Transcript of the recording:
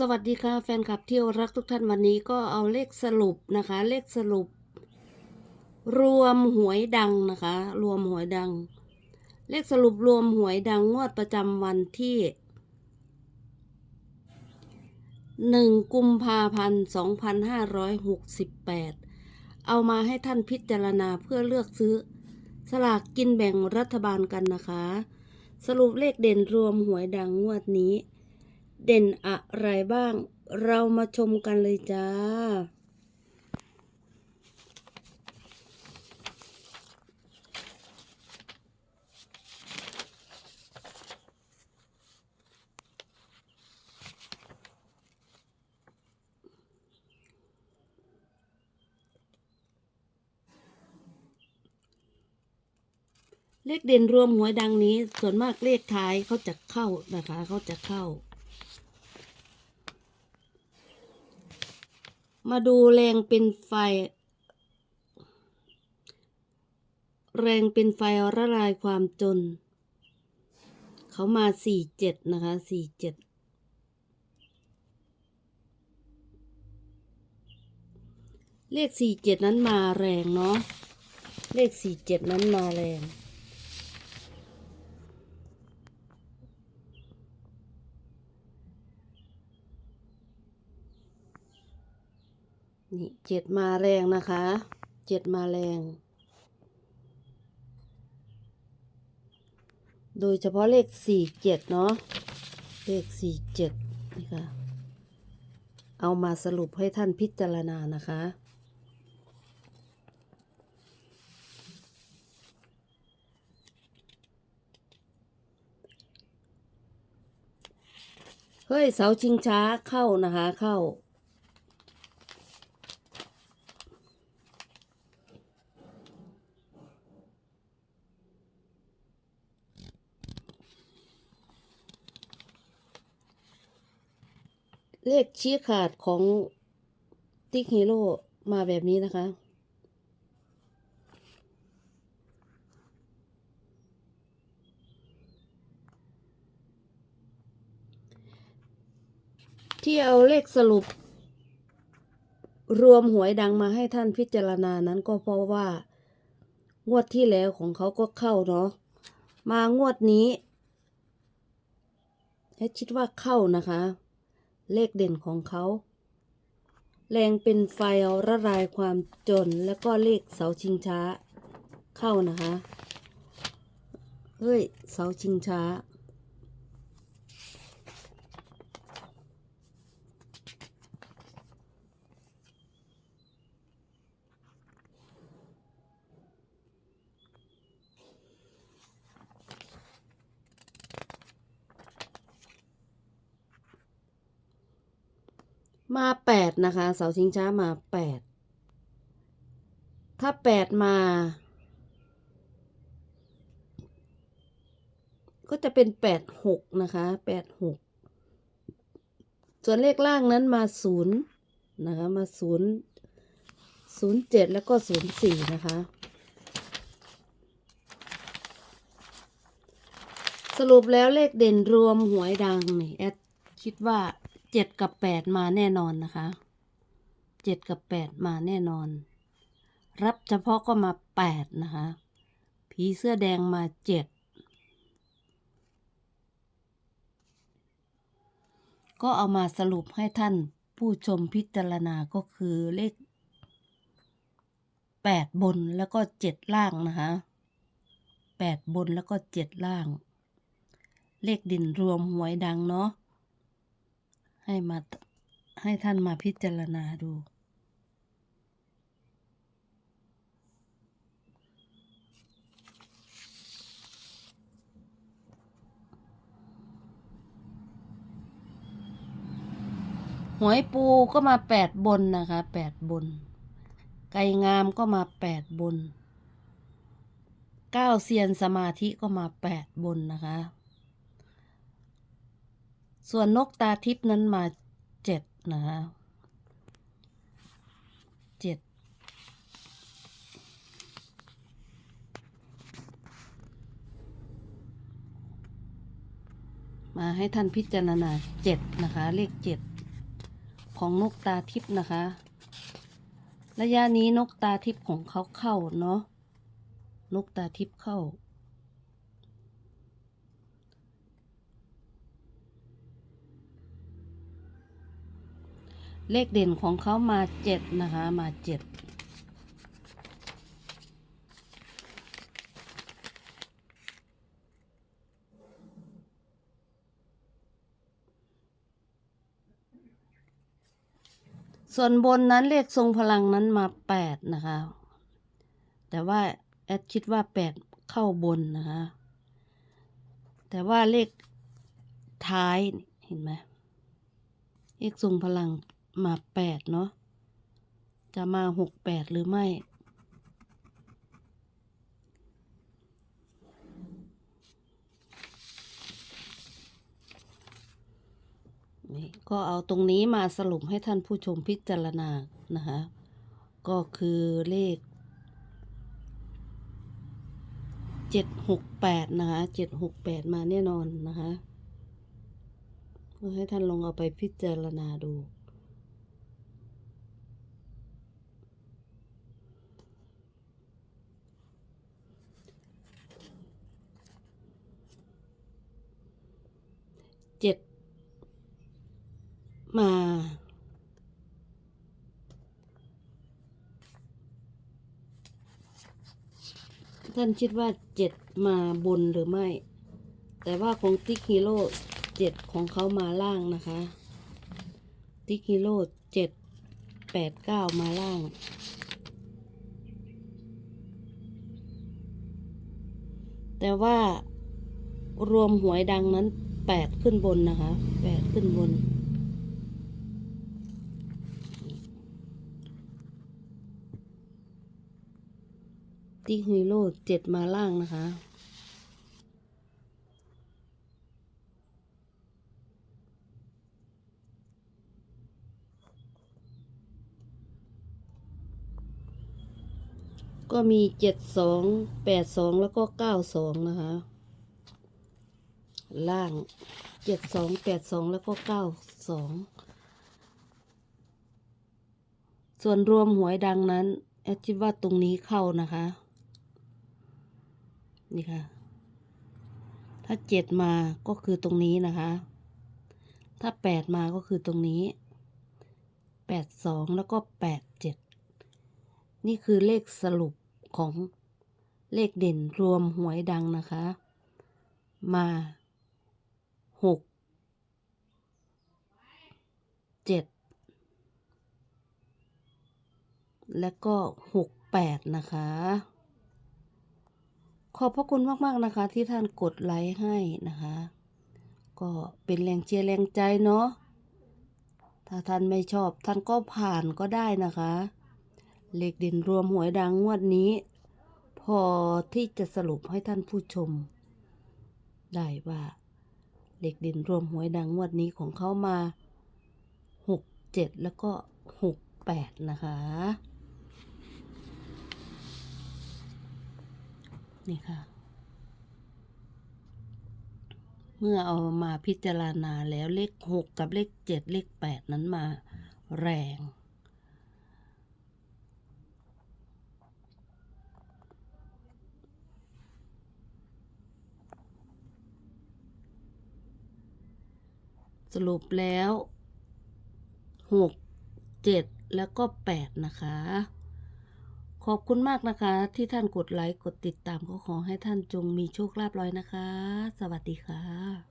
สวัสดีค่ะแฟนคลับที่รักทุกท่านวันนี้ก็เอาเลขสรุปนะคะ เลขสรุป รวมหวยดังนะคะ รวมหวยดัง เลขสรุปรวมหวยดังงวดประจำวันที่หนึ่งกุมภาพันธ์สองพันห้าร้อยหกสิบแปดเอามาให้ท่านพิจารณาเพื่อเลือกซื้อ สลากกินแบ่งรัฐบาลกันนะคะ สรุปเลขเด่นรวมหวยดังงวดนี้ เด่นอะไรบ้าง เรามาชมกันเลยจ้า เลขเด่นรวมหวยดังนี้ ส่วนมากเลขท้ายเขาจะเข้านะคะ เขาจะเข้า มาดูแรงเป็นไฟ แรงเป็นไฟละลายความจน เขามาสี่เจ็ดนะคะสี่เจ็ดเลขสี่เจ็ดนั้นมาแรงเนาะเลขสี่เจ็ดนั้นมาแรง นี่เจ็ดมาแรงนะคะ เจ็ดมาแรง โดยเฉพาะเลขสี่เจ็ดเนาะ เลขสี่เจ็ดนี่ค่ะ เอามาสรุปให้ท่านพิจารณานะคะเฮ้ยเสาชิงช้าเข้านะคะเข้า เลขชี้ขาดของติ๊กฮีโร่มาแบบนี้นะคะ ที่เอาเลขสรุป รวมหวยดังมาให้ท่านพิจารณานั้นก็เพราะว่า งวดที่แล้วของเขาก็เข้าเนาะ มางวดนี้ให้คิดว่าเข้านะคะ เลขเด่นของเขา แรงเป็นไฟระลายความจนแล้วก็เลขเสาชิงช้า เข้านะคะ เฮ้ย เสาชิงช้า มาแปดนะคะเสาชิงช้ามาแปดถ้าแปดมา ก็จะเป็นแปดหกนะคะแปดหกส่วนเลขล่างนั้นมาศูนย์นะคะมาศูนย์ศูนย์เจ็ดแล้วก็ศูนย์สี่นะคะสรุปแล้วเลขเด่นรวมหวยดังนี่แอดคิดว่า เจ็ดกับแปดมาแน่นอนนะคะเจ็ดกับแปดมาแน่นอน รับเฉพาะก็มาแปดนะคะผีเสื้อแดงมาเจ็ดก็เอามาสรุปให้ท่านผู้ชมพิจารณาก็คือเลขแปดบนแล้วก็เจ็ดล่างนะคะแปดบนแล้วก็เจ็ดล่าง เลขดินรวมหวยดังเนาะ ให้มาให้ท่านมาพิจารณาดู หวยปูก็มาแปดบนนะคะแปดบน ไก่งามก็มาแปดบนเก้าเซียนสมาธิก็มาแปดบนนะคะ ส่วนนกตาทิพนั้นมาเจ็ดนะคะเจ็ดมาให้ท่านพิจารณาเจ็ดนะคะ เลขเจ็ดของนกตาทิพนะคะ ระยะนี้นกตาทิพของเขาเข้าเนาะนกตาทิพเข้า เลขเด่นของเขามาเจ็ดนะคะ มาเจ็ดส่วนบนนั้นเลขทรงพลังนั้นมาแปดนะคะ แต่ว่าแอดคิดว่าแปดเข้าบนนะคะ แต่ว่าเลขท้ายเห็นไหมเลขทรงพลัง มาแปดเนาะ จะมาหกแปดหรือไม่ นี่ก็เอาตรงนี้มาสรุปให้ท่านผู้ชมพิจารณา นะคะ ก็คือเลขเจ็ดหกแปดนะคะเจ็ดหกแปดมาแน่นอนนะคะให้ท่านลองเอาไปพิจารณาดู เจ็ด มา ท่านคิดว่าเจ็ดมาบนหรือไม่ แต่ว่าของติ๊กฮีโร่เจ็ดของเขามาล่างนะคะ ติ๊กฮีโร่เจ็ดแปดเก้ามาล่าง แต่ว่ารวมหวยดังนั้นแปดขึ้นบนนะคะแปดขึ้นบน ติ๊กฮีโร่เจ็ดมาล่างนะคะ ก็มีเจ็ดสองแปดสองแล้วก็เก้าสองนะคะ ล่างเจ็ดสองแปดสองแล้วก็เก้าสองส่วนรวมหวยดังนั้นแอดคิดว่าตรงนี้เข้านะคะ นี่ค่ะ ถ้าเจ็ดมาก็คือตรงนี้นะคะ ถ้าแปดมาก็คือตรงนี้แปดสองแล้วก็แปดเจ็ดนี่คือเลขสรุปของเลขเด่นรวมหวยดังนะคะ มาหกเจ็ดและก็หกแปดนะคะ ขอบพระคุณมากๆนะคะ ที่ท่านกดไลค์ให้นะคะ ก็เป็นแรงเชียร์แรงใจเนาะถ้าท่านไม่ชอบท่านก็ผ่านก็ได้นะคะ เลขเด่นรวมหวยดังงวดนี้ พอที่จะสรุปให้ท่านผู้ชม ได้ว่า เลขเด่นรวมหวยดังงวดนี้ของเขามาหกเจ็ดแล้วก็หกแปดนะคะ นี่ค่ะ เมื่อเอามาพิจารณาแล้วเลขหกกับเลขเจ็ดเลขแปดนั้นมาแรง สรุปแล้วหกเจ็ดแล้วก็แปดนะคะ ขอบคุณมากนะคะ ที่ท่านกดไลค์กดติดตามก็ขอให้ท่านจงมีโชคลาภลอยนะคะ สวัสดีค่ะ